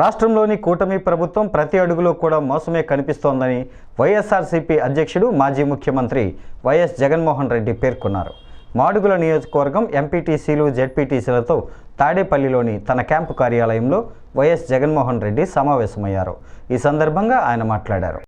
రాష్ట్రంలోని కూటమి ప్రభుత్వం ప్రతి అడుగులో కూడా మోసమే కనిపిస్తోందని వైఎస్ఆర్సీపీ అధ్యక్షుడు మాజీ ముఖ్యమంత్రి వైఎస్ జగన్మోహన్ రెడ్డి పేర్కొన్నారు. మాడుగుల నియోజకవర్గం ఎంపీటీసీలు జెడ్పీటీసీలతో తాడేపల్లిలోని తన క్యాంపు కార్యాలయంలో వైఎస్ జగన్మోహన్ రెడ్డి సమావేశమయ్యారు. ఈ సందర్భంగా ఆయన మాట్లాడారు.